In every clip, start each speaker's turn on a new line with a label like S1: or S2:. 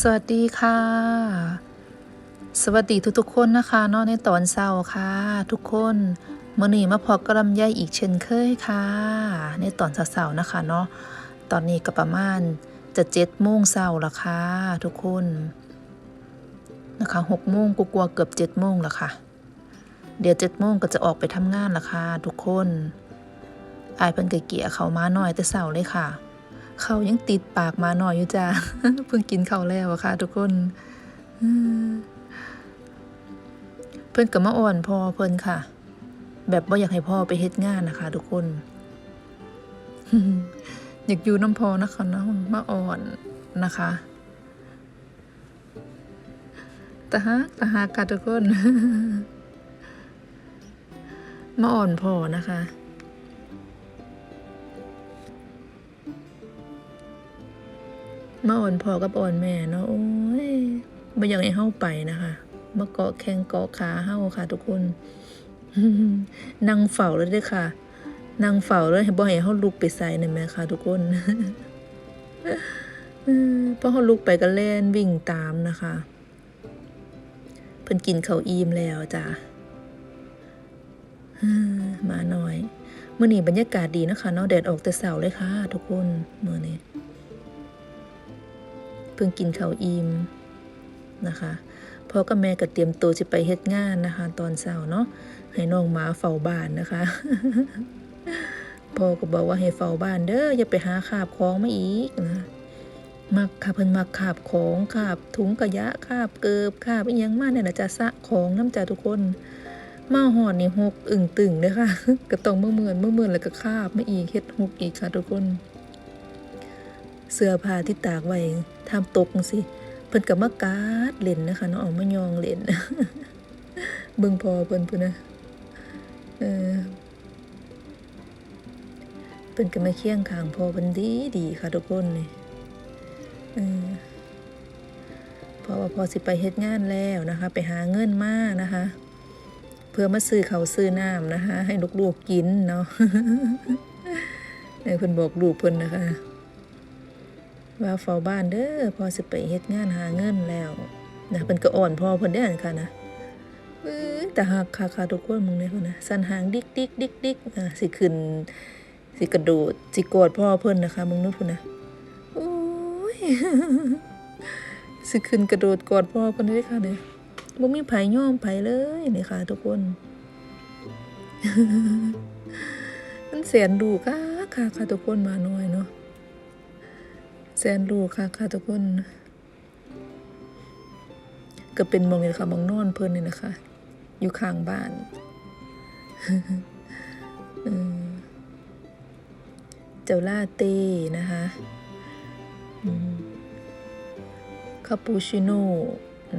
S1: สวัสดีค่ะ สวัสดีทุกๆคนนะคะเนอกในตอนเช้าค่ะ ทุกคนมื่อนี้มาพอกระลำไยอีกเช่นเคยค่ะ ในตอนเช้าๆนะคะเนาะตอนนี้ก็ประมาณจะเจ็ดโมงเช้าละค่ะทุกคนนะคะหกโมงกลัวเกือบเจ็ดโมงละค่ะ เดี๋ยวเจ็ดโมงก็จะออกไปทำงานละค่ะทุกคนอายเพิ่นก็เกลี่ยเขามาหน่อยแต่เช้าเลยค่ะ เขายังติดปากมาหน่อยอยู่จ้าเพิ่งกินเขาแล้วอะค่ะ ทุกคนเพิ่นก็มาอ่อนพอเพิ่นค่ะ แบบว่าอยากให้พ่อไปเฮ็ดงานนะคะ ทุกคน อยากอยู่น้ำพอนะคะนะมาอ่อนนะคะตะฮักตะฮักค่ะทุกคน มาอ่อนพอนะคะ มาอ่อนพ่อกับอ่อนแม่เนาะโอ้ยไม่อยากให้เฮาไปนะคะมาเกาะแข้งเกาะขาเฮาค่ะ ทุกคนนั่งเฝ้าเลยด้อค่ะนั่งเฝ้าเลยบ่ให้เฮาลุกไปใส่นั่นแหมค่ะ ทุกคนเออพอเฮาลุกไปก็แล่นวิ่งตามนะคะเพิ่นกินเขาอิ่มแล้วจ้ะมาหน่อยมื้อนี้บรรยากาศดีนะคะเนาะแดดออกแต่เช้าเลยค่ะ ทุกคนมื้อนี้ เพิ่งกินข้าวอิ่มนะคะพ่อกับแม่ก็เตรียมตัวจะไปเฮ็ดงานนะคะ ตอนเช้าเนาะให้น้องหมาเฝ้าบ้านนะคะพ่อก็บอกว่าให้เฝ้าบ้านเด้ออย่าไปหาคาบของมาอีกนะมักค่ะเพิ่นมักคาบของคาบถุงกระยะคาบเกิบคาบอีหยังมาเนี่ยนะจะสะของน้ำจ่าทุกคนมาหอดนี่หกอึ่งตึงเลยค่ะก็ต้องเมื่อเมือนเมื่อเมือนแล้วก็คาบมาอีกเฮ็ดหกอีกค่ะทุกคน เสื้อผ้าที่ตากไว้ ทำตกจังสิเพิ่นกับมากาดเล่นนะคะเนาะเออกมายองเล่นเบิ่งพอเพิ่นพุ่นนะเออเพิ่นก็มาเคียงข้างพอเพิ่นดีดีค่ะทุกคนนี่เออพราะว่าพอสิไปเฮ็ดงานแล้วนะคะ ไปหาเงินมานะคะเพื่อมาซื้อเขาซื้อน้ำนะคะ ให้ลูกๆกินเนาะเออเพิ่นบอกลูกเพิ่นนะคะ ว่าเฝ้าบ้านเด้อพอสิไปเฮ็ดงานหาเงินแล้วนะเพิ่นก็อ่อนพอเพิ่นได้อค่ะนะเอ้ยแต่หักค่ะค่ะทุกคนมึงเนี่ยพุ่นนะสั่นหางดิกดิกดิกดิกอะสิขึ้นสิกระโดดสิกอดพ่อเพิ่นนะคะมึงนู้นพุ่นนะโอ้ยสิขึ้นกระโดดกอดพ่อเพิ่นได้ค่ะเนี่ยบ่มีไผยอมไผเลยนี่ค่ะ ทุกคน มันแสนดูค่ะค่ะค่ะทุกคนมาหน่อยเนาะ แสนรู้ค่ะค่ะทุกคน ก็เป็นมองนี่แหละค่ะมองนอนเพิ่นนี่นะคะ อยู่ข้างบ้านเจ้าลาเต้นะคะคาปูชิโน่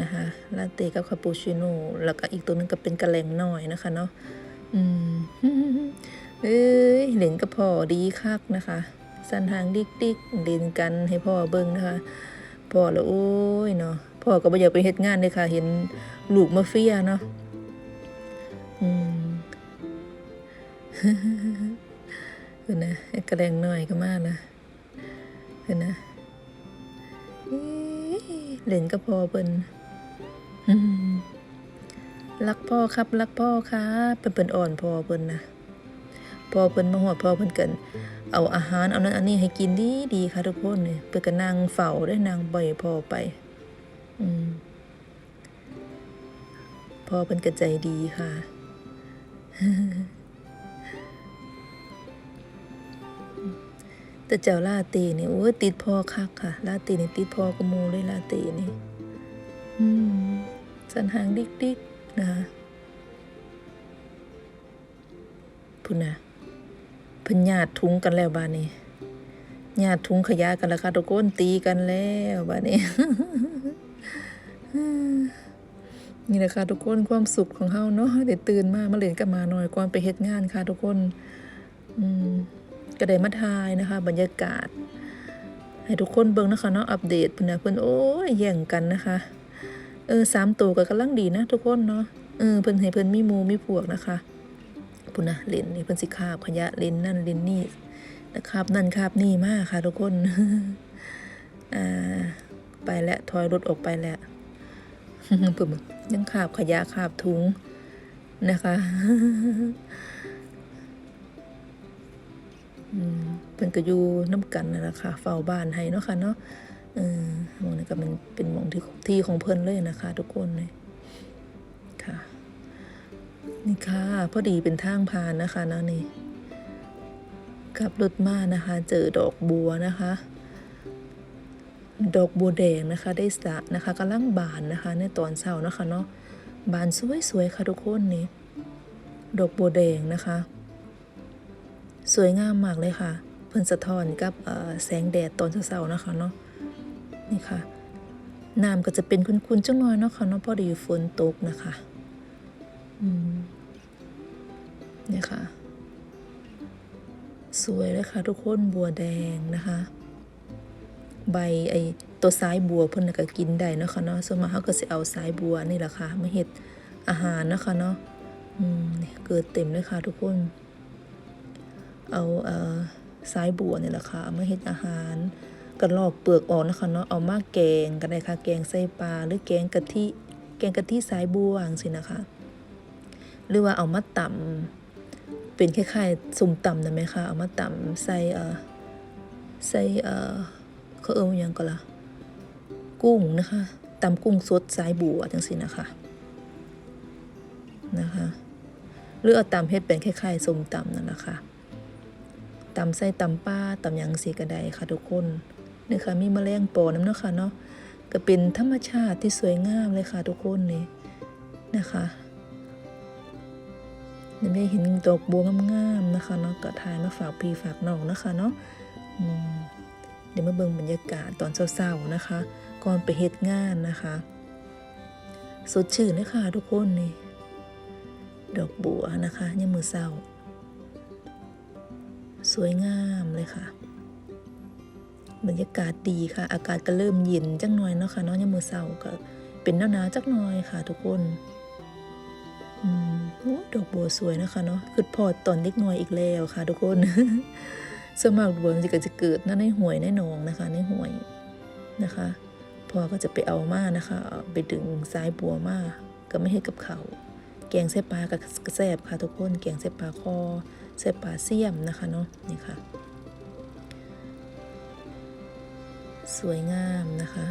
S1: นะคะลาเต้กับคาปูชิโน่แล้วก็อีกตัวหนึงก็เป็นกระแลงน้อยนะคะเนาะอืมเอ้ยเหล่นกับพ่อดีคักนะคะ สันหางดิกดิกเล่นกันให้พ่อเบิ่งนะคะพ่อล้วโอ้ยเนาะพ่อก็บ่อยากไปเฮ็ดงานเลยค่ะ เห็นลูกมาเฟียเนาะอืมเพิ่นนะไอ้กระแดงน้อยก็มานะเพิ่นนะเอ้ยเล่นกับพ่อเพิ่นรักพ่อครับ รักพ่อครับเพิ่นเพิ่นอ่อนพ่อเพิ่นนะพ่อเพิ่นมาฮอดพ่อเพิ่นเกัน เอาอาหารเอานั้นอันนี้ให้กินดีดีค่ะทุกคนเนี่ยเพื่อก็นั่งเฝ้าได้นางบ่อยพอไป อืมพ่อเป็นกระใจดีค่ะ แต่เจ้าลาตีนี่โอ้ติดพ่อคักค่ะ ลาตีนี่ติดพ่อกระมูเลยลาตีนี่ อืมสันหางดิกดิกๆนะคะพุนนะ พิ่นญาติทุงกันแล้วบ้านนี้ญาติทุงขยะกันแล้วค่ะทุกคนตีกันแล้วบ้านนี้นี่แหละค่ะทุกคนความสุขของเฮาเนาะได้ตื่นมามาเล่นกันมาหน่อยก่อนไปเฮ็ดงานค่ะทุกคนอืมก็ได้มาทายนะคะ บรรยากาศ ให้ทุกคนเบิ่งนะคะเนาะอัปเดตเพิ่นนะเพิ่นโอ้ยแย่งกันนะคะเออสามตัวก็กำลังดีนะทุกคนเนาะเออเพิ่นให้เพิ่นมีมูมีพวกนะคะ พุ่นนะเลนนี่เพิ่นสิคาบขยะเลนนั่นเลนนี่นะครับนั่นคาบนี่มากค่ะทุกคนอ่าไปแล้วถอยรถออกไปแล้วปึมยังขาบขยะขาบถุงนะคะเป็นก็อยู่น้ำกันนั่นแหละค่ะเฝ้าบ้านให้เนาะค่ะเนาะเออมองนี้ก็มันเป็นมองที่ที่ของเพิ่นเลยนะคะ ทุกคนเลย นี่ค่ะ พอดีเป็นทางผ่านนะคะเนาะนี่ขับรถมานะคะ เจอดอกบัวนะคะ ดอกบัวแดงนะคะ ได้สะนะคะกำลังบานนะคะ ในตอนเช้านะคะเนาะบานสวยๆค่ะทุกคนนี่ดอกบัวแดงนะคะ สวยงามมากเลยค่ะ เพิ่นสะท้อนกับแสงแดดตอนเช้าๆนะคะเนาะนี่ค่ะน้ำก็จะเป็นคุนๆจังหน่อยเนาะค่ะเนาะพอดีฝนตกนะคะ อืม นี่ค่ะ สวยเลยค่ะทุกคนบัวแดงนะคะ ใบไอตัวสายบัวเพิ่นน่ะก็กินได้นะคะเนาะส่วนมากเขาก็สิเอาสายบัวนี่แหละค่ะมาเฮ็ดอาหารนะคะเนาะอืมนี่เกิดเต็มเลยค่ะทุกคน เอาเอ่อสายบัวนี่แหละค่ะเอามาเฮ็ดอาหารกระลอกเปลือกออกนะคะเนาะเอามาแกงก็ได้ค่ะ แกงใส่ปลาหรือแกงกะทิแกงกะทิสายบัวจังซี่นะคะ หรือว่าเอามาตำ เป็นคล้ายๆสุ่มตำนะไหมคะเอามาตำใส่เอ่อใส่เอ่อเขาเอิ้นว่ายังก็ล่ะกุ้งนะคะตำกุ้งสดสายบัวจังซี่นะคะนะคะหรือเอาตำเฮ็ดเป็นคล้ายๆส้มตำนั่นแหละค่ะตำใส่ตำป้าตำยังสีกระไดค่ะทุกคนนี่ค่ะมีแมลงปอน้ำเนาะค่ะเนาะก็เป็นธรรมชาติที่สวยงามเลยค่ะทุกคนนี่นะคะ เดี๋ยวได้เห็นดอกบัวงามๆนะคะเนาะก็ถ่ายมาฝากพี่ฝากน้องนะคะเนาะเดี๋ยวมาเบิ่งบรรยากาศตอนเช้าๆนะคะ ก่อนไปเฮ็ดงานนะคะ สดชื่นเลยค่ะทุกคนนี่ดอกบัวนะคะยามมือเศร้า สวยงามเลยค่ะ บรรยากาศดีค่ะ อากาศก็เริ่มเย็นจังหน่อยเนาะค่ะเนาะยามมือเศร้าก็เป็นหนาวๆจักหน่อยค่ะ ทุกคน อืมดอกบัวสวยนะคะเนาะคือพอตอนเล็กน้อยอีกแล้วค่ะ ทุกคนสวนมากบัวมันจะก็จะเกิดนั่นในห่วยในหนองนะคะ ในห่วยนะคะ พอก็จะไปเอามานะคะ ไปดึงสายบัวมาก็ไม่ให้กับเขาแกงเส้ปลากับกระแซบค่ะ ทุกคนแกงเส้ปลาคอเส้ปลาเสี่ยมนะคะเนาะนี่ค่ะ สวยงามนะคะ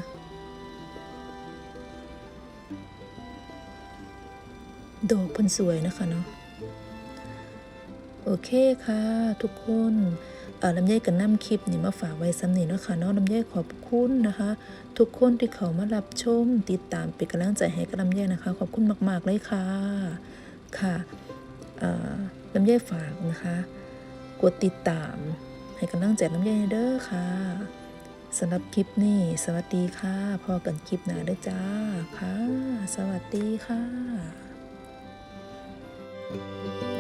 S1: ดอกพันสวยนะคะเนาะโอเคค่ะ ทุกคนเอ่อลำไยกับน้ำคลิปนี่มาฝากไว้ซ้ำนี่นะคะเนาะลำไยขอบคุณนะคะ ทุกคนที่เขามารับชม ติดตามเป็นกำลังใจให้กับลำไยนะคะ ขอบคุณมาก ๆ เลยค่ะค่ะเอ่อลำไยฝากนะคะ กดติดตามให้กำลังใจลำไยเด้อค่ะสำหรับคลิปนี้ สวัสดีค่ะ พอกันคลิปหน้าเด้อจ้าค่ะ สวัสดีค่ะ Música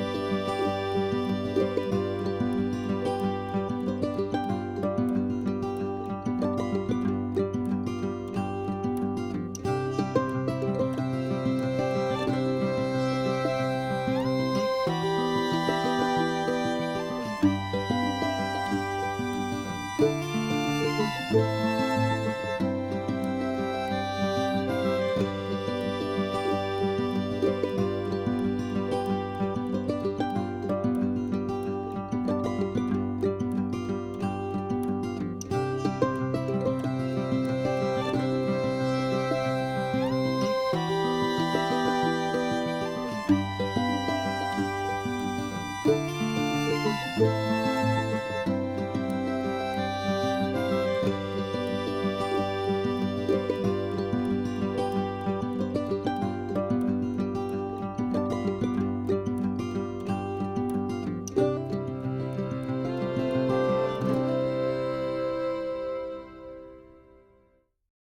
S1: thank you